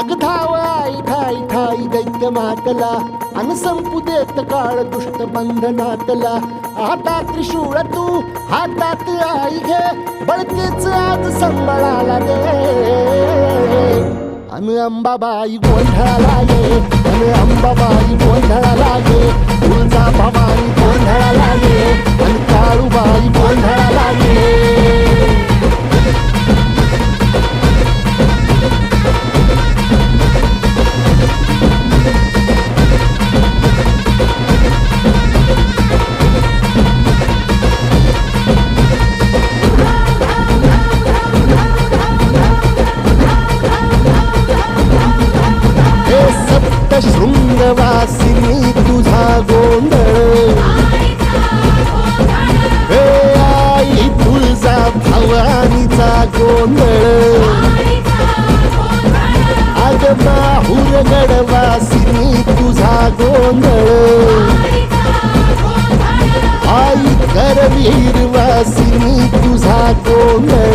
अग धाव आई ठाई ठाई दैत्य मातला अन संपू देत काळ दुष्ट बंधनातला आता त्रिशूळ तू हातात आई घे बळतेच आज संबळाला दे. अन अंबाबाई गोंधळाला ये अन अंबाबाई शृंगवासिनी तुझा गोंधळ. हे आई तुझा भवानीचा गोंधळ. अग माहुर गडवासिनी तुझा गोंधळ. आई करवीरवासिनी तुझा गोंधळ.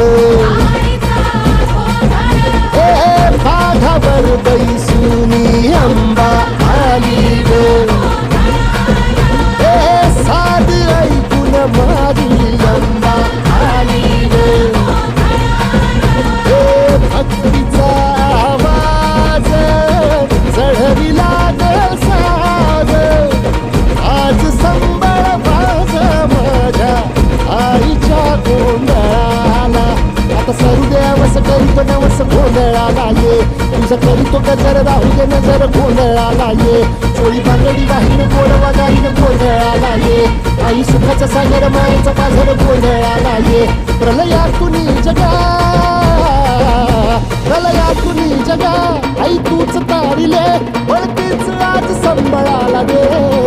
हे माघावर बैसुनी गोंधळाला ये तुझं करीतो गजर राहू दे नजर गोंधळाला ये चोळी बांगडी वाहीन गोडवा गाईन गोंधळाला ये आई सुखाचा सागर मायेचा पाझर गोंधळाला ये प्रलयातुनी जगा प्रलयातुनी जगा. आई तूच तारिले वळतीच आज संबळाला दे.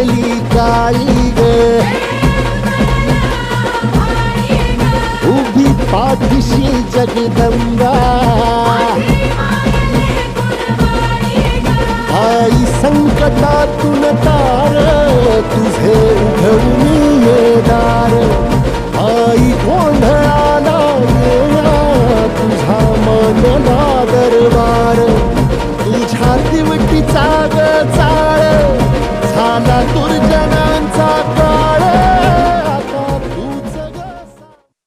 सरली काळी ग. उभी पाठीशी जगदंबा. आई संकटातून तार तुझे उघडून